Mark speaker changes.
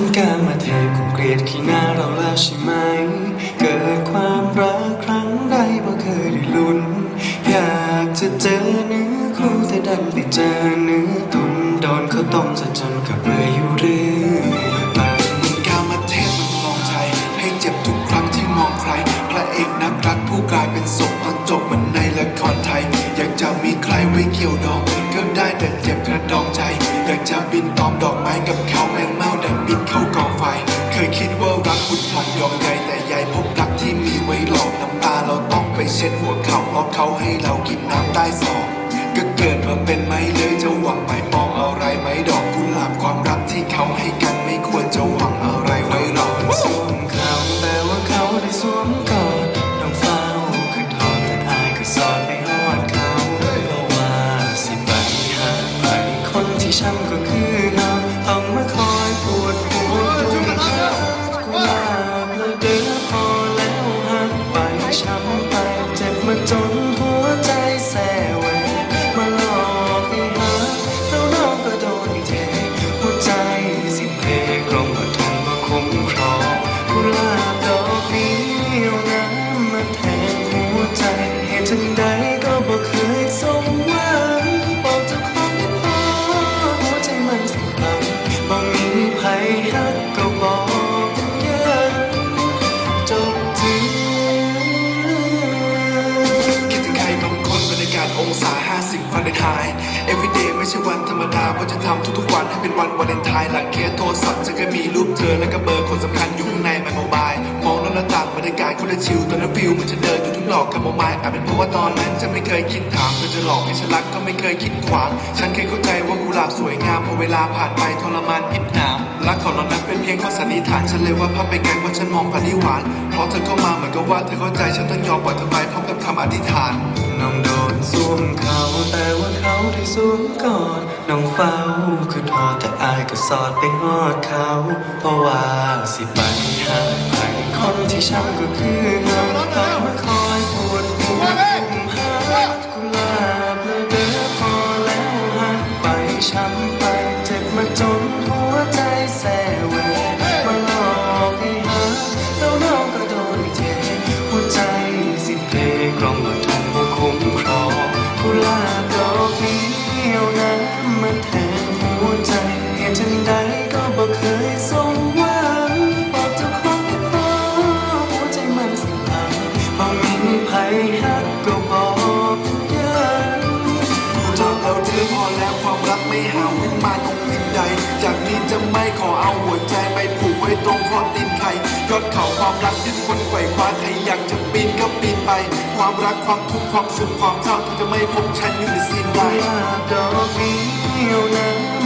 Speaker 1: ถึงการมาเทคงเกลียดขี้หน้าเราแล้วใช่ไหม เกิดความรักครั้งใดบ่เคยได้ลุ้น อยากจะเจอเนื้อคู่แต่ดันไปเจอเนื้อตุนโดนเขาต้มซะจนกับเบื่ออยู่เรื่อย ได้
Speaker 2: แต่เจ็บกระดองใจอยากจะบินตอมดอกไม้กับเขาแมงเมาดังบินเข้ากองไฟ เคยคิดว่ารักคุณผ่อนยอมใจแต่ใหญ่พบรักที่มีไว้หลอกน้ำตาเราต้องไปเช็ดหัวเขาเพราะเขาให้เรากินน้ำใต้ศอกก็เกิดมาเป็นไม่เลย
Speaker 1: ช้ำก็คือเงาต้องมาคอยปวดหัวจุ่มเธอกุหลาบเลยเด้อพอแล้วหักไปช้ำไปเจ็บมาจน ใช่
Speaker 2: วันธรรมดาเพราะจะทำทุกๆวันให้เป็นวันวาเลนไทน์หลังเคสโทรศัพท์จะแค่มีรูปเธอและก็เบอร์คนสำคัญอยู่ข้างในไมโครบายมองนอกหน้าต่างบรรยากาศคนละชิลตอนนั้นฟิลเหมันจะเดินอยู่ทุ่งดอกกับโมไม้อาจเป็นเพราะว่าตอนนั้นจะไม่เคยคิดถามเธอจะหลอกให้ฉันรักก็ไม่เคยคิดขวาง ฉันเคยเข้าใจว่ากุหลาบสวยงามพอเวลาผ่านไปทรมานพิษหนาวรักของเรานั้นเป็นเพียงข้อสันนิษฐานฉันเลยว่าภาพไปไกลเพราะฉันมองผ่านที่หวานเพราะเธอเข้ามาเหมือนกับว่าเธอเข้าใจฉันต้องยอมปล่อยเธอไปพร้อมกับคำอธิษฐาน
Speaker 1: น้องโดนสวมเขา แต่ว่าเขาได้สวมก่อนน้องเฝ้าคือทอแต่อายก็สอดไปงอดเขา เพราะว่าสิไปหาไปคนที่ช้ำก็คือเราต้องมาคอยปวดหัวกุมหากุลาบเลยเด้อพอแล้วหักไปช้ำไปเจ็บมาจนหัวใจแสแหวกมาหลอกให้หาแล้วน้องก็โดนเทหัวใจสิเพกลมม ฮักก็บอกยัง
Speaker 2: จบเราเธอพอแล้วความรักไม่หาวิมานองค์ดินใด จากนี้จะไม่ขอเอาหัวใจไปผูกไว้ตรงคอตีนใครยอดเขาความรักที่คนไขว่คว้าใครอยากจะปีนก็ปีนไป ความรักความทุกข์ความสุขความเศร้าเธอจะไม่พบฉันอยู่ในซีนใด
Speaker 1: กุหลาบดอกนี้เอาน้